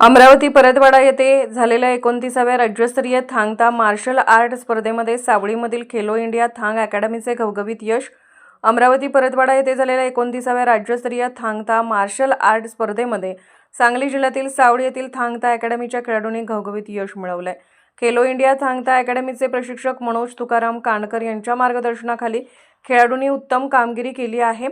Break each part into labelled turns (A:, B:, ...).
A: अमरावती परतवाडा येथे झालेल्या एकोणतीसाव्या राज्यस्तरीय थांगता मार्शल आर्ट स्पर्धेमध्ये सावळीमधील खेलो इंडिया थांग अकॅडमीचे घवघवीत यश. अमरावती परतवाडा येथे झालेल्या एकोणतीसाव्या राज्यस्तरीय थांगता मार्शल आर्ट स्पर्धेमध्ये सांगली जिल्ह्यातील सावडी येथील थांगता अकॅडमीच्या खेळाडूंनी घवघवीत यश मिळवलंय. खेलो इंडिया थांगता अकॅडमीचे प्रशिक्षक मनोज तुकाराम कानकर यांच्या मार्गदर्शनाखाली खेळाडूंनी उत्तम कामगिरी केली आहे.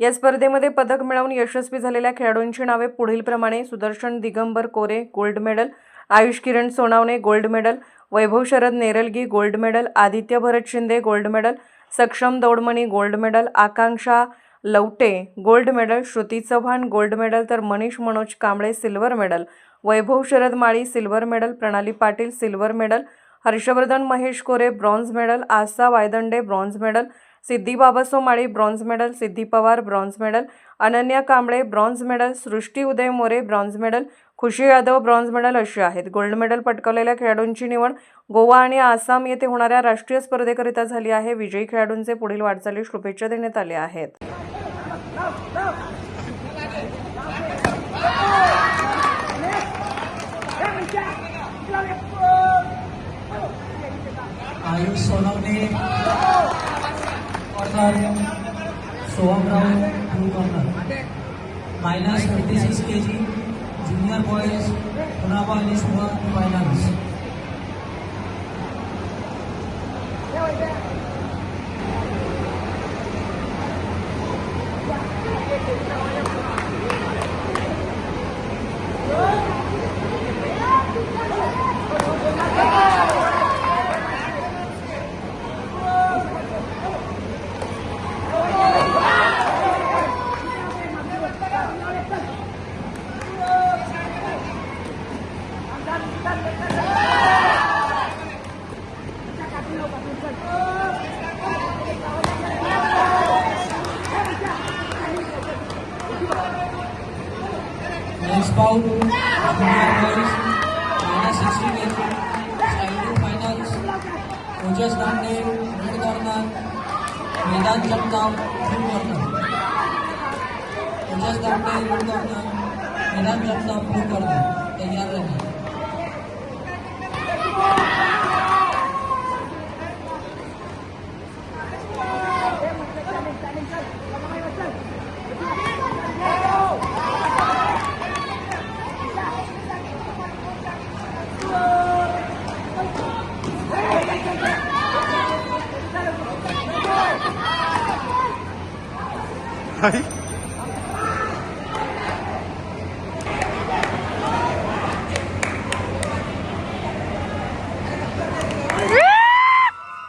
A: या स्पर्धेमध्ये पदक मिळवून यशस्वी झालेल्या खेळाडूंची नावे पुढीलप्रमाणे Sudarshan Digambar Kore gold medal Ayush Kiran Sonawane gold medal Vaibhav Sharad Neralgi gold medal Aditya Bharat Shinde gold medal Saksham Daudmani gold medal Akanksha Lavate gold medal Shruti Chavan gold medal तर Manish Manoj Kamble silver medal. Vaibhav Sharad Mali silver medal. Pranali Patil silver medal. Harshvardhan Mahesh Kore bronze medal. Astha Waydande bronze medal. Siddhi Babaso Mali bronze medal. Siddhi Pawar bronze medal. Ananya Kamble bronze medal. Srushti Uday More bronze medal. Khushi Yadav bronze medal अशी आहेत. Gold medal पटकावलेल्या खेळाडूंची निवड गोवा आणि आसाम येथे होणाऱ्या राष्ट्रीय स्पर्धेकरिता झाली आहे. विजयी खेळाडूंचे पुढील वाटचालीस शुभेच्छा देण्यात आल्या आहेत.
B: Ayush Sonawane corner Sohamrao blue corner. Minus thirty six K G junior boys पुनाबा आणि Suman. Thank you. Next bout junior boys minus sixty K G seventy finals Ojas Dande red corner Vedant Jagtap blue corner Ojas Dande red corner Vedant Jagtap blue रहेंगे
C: Hi.